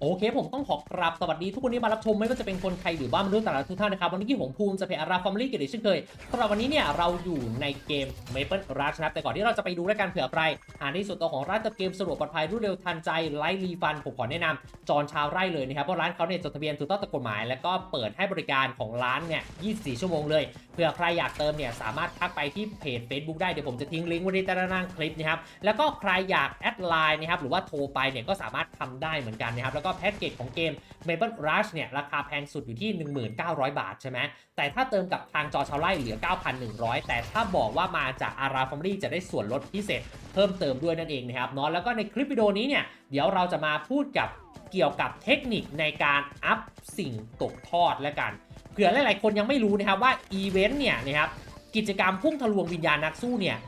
โอเค ผมต้องขอกราบสวัสดีทุกคนที่มารับชมไม่ว่าจะเป็นคนไทยหรือบ้านมนุษย์ต่างดาวทุกท่านนะครับ วันนี้ผมภูมิจะเพจอาราฟอร์มลี่กันอีกเช่นเคยสำหรับวันนี้เนี่ยเราอยู่ในเกม Maple Rush นะครับแต่ก่อนที่เราจะไปดูด้วยกันเผื่อใครหาในส่วนตัวของร้านจัดเกมสะดวกปลอดภัยรวดเร็วทันใจไร้รีฟันผมขอแนะนำจอนชาวไร่เลยนะครับเพราะร้านเขาเนี่ยจดทะเบียนถูกต้องตามกฎหมาย แล้วก็เปิดให้บริการของร้านเนี่ย 24 ชั่วโมงเลย เผื่อใครอยากเติมเนี่ยสามารถทักไปที่เพจ Facebook ได้เดี๋ยวผมจะทิ้งลิงก์ไว้ในใต้ด้านล่างคลิปนะครับแล้วก็ใครอยากแอดไลน์นะครับหรือว่าโทรไปเนี่ยก็สามารถทำได้เหมือนกันนะครับแล้วก็แพ็กเกจของเกม Maple Rush เนี่ยราคาแพงสุดอยู่ที่ 1900 บาทใช่ไหมแต่ถ้าเติมกับทางจอชาวไร่เหลือ 9,100 แต่ถ้าบอกว่ามาจากอาราฟอมลี่จะได้ส่วนลดพิเศษเพิ่มเติมด้วยนั่นเองนะครับเนาะแล้วก็ในคลิปวิดีโอนี้เนี่ยเดี๋ยวเราจะมาพูดกับเกี่ยวกับเทคนิคในการอัพสิ่งตกทอดและกัน ผื่อหลายๆคนยังไม่รู้นะครับว่าอีเวนต์เนี่ยนะครับกิจกรรมพุ่งทะลวงวิญญาณนักสู้เนี่ย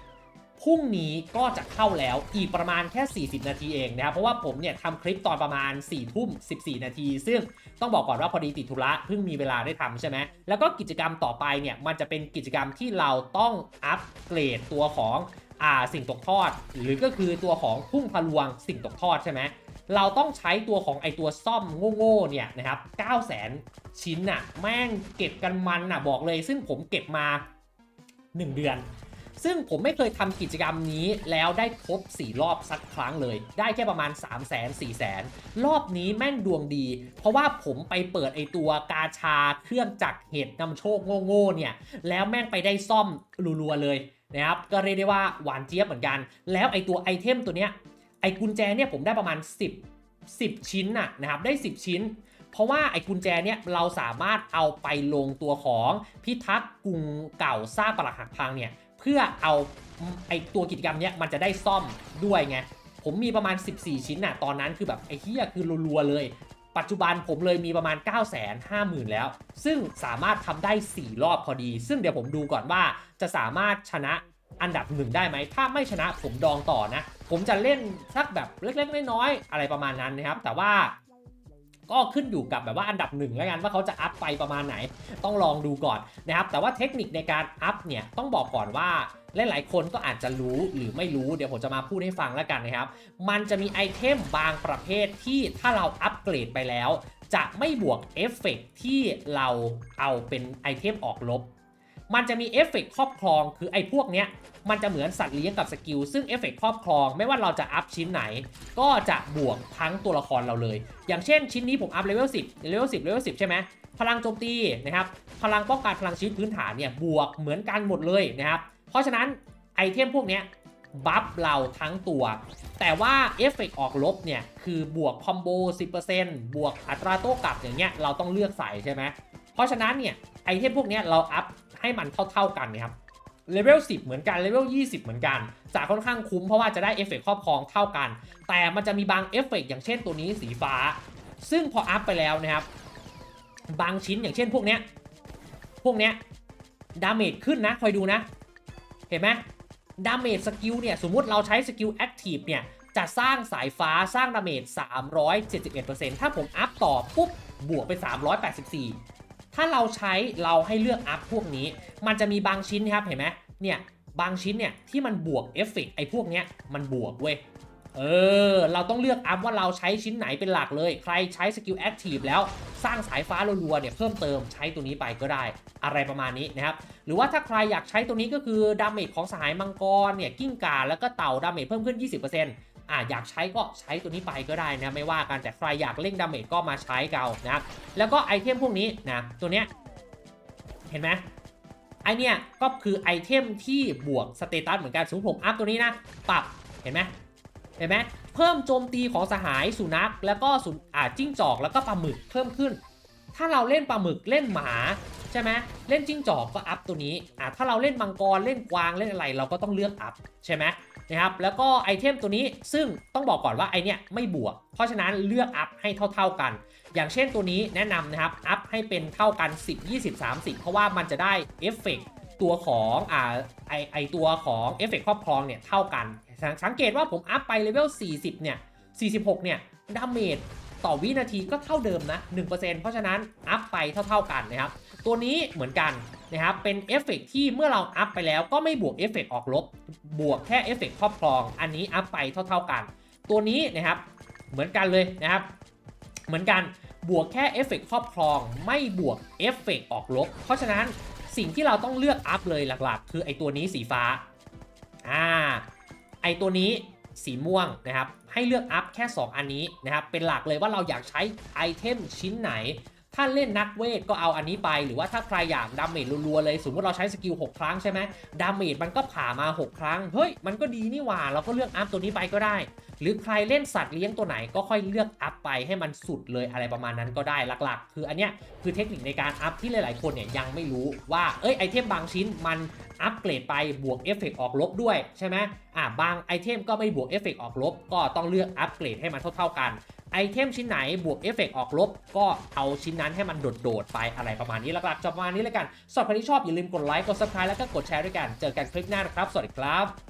พรุ่งนี้ก็จะเข้าแล้วอีกประมาณแค่ 40 นาทีเองนะครับเพราะว่าผมเนี่ยทำคลิปตอนประมาณ 4 ทุ่ม 14 นาที ซึ่งต้องบอกก่อนว่าพอดีติดธุระเพิ่งมีเวลาได้ทำใช่ไหมแล้วก็กิจกรรมต่อไปเนี่ยมันจะเป็นกิจกรรมที่เราต้องอัปเกรดตัวของอ่าสิ่งตกทอด หรือก็คือตัวของพุ่งทะลวงสิ่งตกทอดใช่ไหม เราต้องใช้ตัวของไอตัวซ่อมโง่ๆเนี่ยนะครับ9 0 0 0 0ชิ้นน่ะแม่งเก็บกันมันน่ะบอกเลย ซึ่งผมเก็บมา 1 เดือน ซึ่งผมไม่เคยทำกิจกรรมนี้แล้วได้ครบ 4 รอบสักครั้งเลย ได้แค่ประมาณ 3 0 0 0 0 0 4 0 0 0รอบนี้แม่งดวงดี เพราะว่าผมไปเปิดไอตัวกาชาเครื่องจักรเห็ดนำโชคโง่ๆเนี่ยแล้วแม่งไปได้ซ่อมรัวๆเลยนะครับก็เรียกได้ว่าหวานเจี๊ยบเหมือนกัน แล้วไอตัวไอเทมตัวเนี้ย ไอ้กุญแจเนี่ยผมได้ประมาณ 10 10 ชิ้นน่ะนะครับได้ 10 ชิ้น เพราะว่าไอ้กุญแจเนี่ยเราสามารถเอาไปลงตัวของพิทักษ์กรุงเก่าซากปรักหักพังเนี่ยเพื่อเอาไอ้ตัวกิจกรรมเนี้ยมันจะได้ซ่อมด้วยไงผมมีประมาณ 14 ชิ้นน่ะตอนนั้นคือแบบไอ้เหี้ยคือรัวๆเลยปัจจุบันผมเลยมีประมาณ 9 5 0 0 0 0 แล้ว ซึ่งสามารถทำได้ 4 รอบพอดี ซึ่งเดี๋ยวผมดูก่อนว่าจะสามารถชนะ อันดับหนึ่งได้ไหม ถ้าไม่ชนะผมดองต่อนะ ผมจะเล่นสักแบบเล็กๆน้อยๆอะไรประมาณนั้นนะครับ แต่ว่าก็ขึ้นอยู่กับแบบว่าอันดับหนึ่งแล้วกันว่าเขาจะอัพไปประมาณไหน ต้องลองดูก่อนนะครับ แต่ว่าเทคนิคในการอัพเนี่ยต้องบอกก่อนว่าหลายๆคนก็อาจจะรู้หรือไม่รู้เดี๋ยวผมจะมาพูดให้ฟังแล้วกันนะครับ มันจะมีไอเทมบางประเภทที่ถ้าเราอัปเกรดไปแล้ว จะไม่บวกเอฟเฟกต์ที่เราเอาเป็นไอเทมออกลบ มันจะมีเอฟเฟกต์ครอบครองคือไอ้พวกเนี้ยมันจะเหมือนสัตว์เลี้ยงกับสกิลซึ่งเอฟเฟกต์ครอบครองไม่ว่าเราจะอัพชิ้นไหน ก็จะบวกทั้งตัวละครเราเลย อย่างเช่นชิ้นนี้ผมอัพเลเวล10เลเวล10เลเวล10 ใช่ไหมพลังโจมตีนะครับพลังป้องกันพลังชีวิตพื้นฐานเนี่ยบวกเหมือนกันหมดเลยนะครับเพราะฉะนั้นไอเทมพวกเนี้ยบัฟเราทั้งตัว แต่ว่าเอฟเฟกต์ออกลบเนี่ยคือบวกคอมโบ 10%บวกอัตราโต้กลับอย่างเงี้ยเราต้องเลือกใส่ใช่ไหมเพราะฉะนั้นเนี่ยไอเทมพวกเนี้ยเราอัพ ให้มันเท่าๆกันนะครับเลเวล10 เหมือนกันเลเวล20 เหมือนกันจะค่อนข้างคุ้มเพราะว่าจะได้เอฟเฟกต์ครอบครองเท่ากัน แต่มันจะมีบางเอฟเฟกต์อย่างเช่นตัวนี้สีฟ้า ซึ่งพออัพไปแล้วนะครับ บางชิ้นอย่างเช่นพวกเนี้ยพวกเนี้ยดาเมจขึ้นนะคอยดูนะ เห็นไหมดาเมจสกิลเนี่ยสมมุติเราใช้สกิลแอคทีฟเนี่ยจะสร้างสายฟ้าสร้างดาเมจ371%ถ้าผมอัพต่อปุ๊บบวกไป 384 ถ้าเราใช้เราให้เลือกอัพพวกนี้ มันจะมีบางชิ้นนะครับเห็นไหมเนี่ยบางชิ้นเนี่ยที่มันบวกเอฟเฟกไอ้พวกเนี้ยมันบวกเว้ยเออ เราต้องเลือกอัพว่าเราใช้ชิ้นไหนเป็นหลักเลย ใครใช้สกิลแอคทีฟแล้วสร้างสายฟ้ารัวๆเนี่ยเพิ่มเติมใช้ตัวนี้ไปก็ได้อะไรประมาณนี้นะครับ หรือว่าถ้าใครอยากใช้ตัวนี้ก็คือดาเมจของสหายมังกรเนี่ยกิ้งก่าแล้วก็เต่าดาเมจเพิ่มขึ้น 20% อะอยากใช้ก็ใช้ตัวนี้ไปก็ได้นะไม่ว่ากันแต่ใครอยากเล่งดาเมจก็มาใช้เกานะแล้วก็ไอเทมพวกนี้นะตัวเนี้ยเห็นไหมไอเนี่ยก็คือไอเทมที่บวกสเตตัสเหมือนกันสมมติผมอัพตัวนี้นะปรับเห็นไหมเห็นไหมเพิ่มโจมตีของสหายสุนัข แล้วก็สุนอ่าจิ้งจอกแล้วก็ปลาหมึกเพิ่มขึ้น ถ้าเราเล่นปลาหมึกเล่นหมา ใช่ไหมเล่นจิ้งจอกก็อัพตัวนี้อ่าถ้าเราเล่นมังกรเล่นกวางเล่นอะไรเราก็ต้องเลือกอัพใช่ไหมนะครับแล้วก็ไอเทมตัวนี้ซึ่งต้องบอกก่อนว่าไอเนี้ยไม่บวก เพราะฉะนั้นเลือกอัพให้เท่า ๆกัน อย่างเช่นตัวนี้แนะนำนะครับอัพให้เป็นเท่ากัน 10 20 30 เพราะว่ามันจะได้เอฟเฟกต์ตัวของอ่าไอไอตัวของเอฟเฟกต์ครอบครองเนี่ยเท่ากันสังสังเกตว่าผมอัพไปเลเวล 40 เนี่ย 46 เนี่ยดาเมจต่อวินาทีก็เท่าเดิมนะ 1%เพราะฉะนั้นอัพไปเท่า ๆกันนะครับ ตัวนี้เหมือนกันนะครับเป็นเอฟเฟกต์ที่เมื่อเราอัพไปแล้วก็ไม่บวกเอฟเฟกต์ออกลบ บวกแค่เอฟเฟกต์ครอบครอง อันนี้อัพไปเท่า ๆกัน ตัวนี้นะครับเหมือนกันเลยนะครับ เหมือนกันบวกแค่เอฟเฟกต์ครอบครอง ไม่บวกเอฟเฟกต์ออกลบ เพราะฉะนั้นสิ่งที่เราต้องเลือกอัพเลยหลักๆ คือไอตัวนี้สีฟ้าอ่าไอตัวนี้สีม่วงนะครับให้เลือกอัพแค่ 2 อันนี้นะครับเป็นหลักเลยว่าเราอยากใช้ไอเทมชิ้นไหน ถ้าเล่นนักเวทก็เอาอันนี้ไป หรือว่าถ้าใครอยากดาเมจรัวๆเลย สมมติเราใช้สกิล6 ครั้งใช่ไหมดาเมจมันก็ผ่ามา 6 ครั้ง เฮ้ย มันก็ดีนี่หว่า เราก็เลือกอัพตัวนี้ไปก็ได้ หรือใครเล่นสัตว์เลี้ยงตัวไหนก็ค่อยเลือกอัพไปให้มันสุดเลยอะไรประมาณนั้นก็ได้หลักๆ คืออันเนี้ยคือเทคนิคในการอัพที่หลายๆคนเนี่ยยังไม่รู้ว่าเอ้ยไอเทมบางชิ้นมันอัพเกรดไปบวกเอฟเฟกต์ออกลบด้วยใช่ไหมอ่าบางไอเทมก็ไม่บวกเอฟเฟกต์ออกลบ ก็ต้องเลือกอัพเกรดให้มันเท่าๆกัน ไอเทมชิ้นไหนบวกเอฟเฟกต์ออกลบ ก็เอาชิ้นนั้นให้มันโดดๆไปอะไรประมาณนี้หลักๆจบประมาณนี้แล้วกันสำหรับใครที่ชอบอย่าลืมกดไลค์กด subscribe แล้วก็กดแชร์ด้วยกัน เจอกันคลิปหน้านะครับ สวัสดีครับ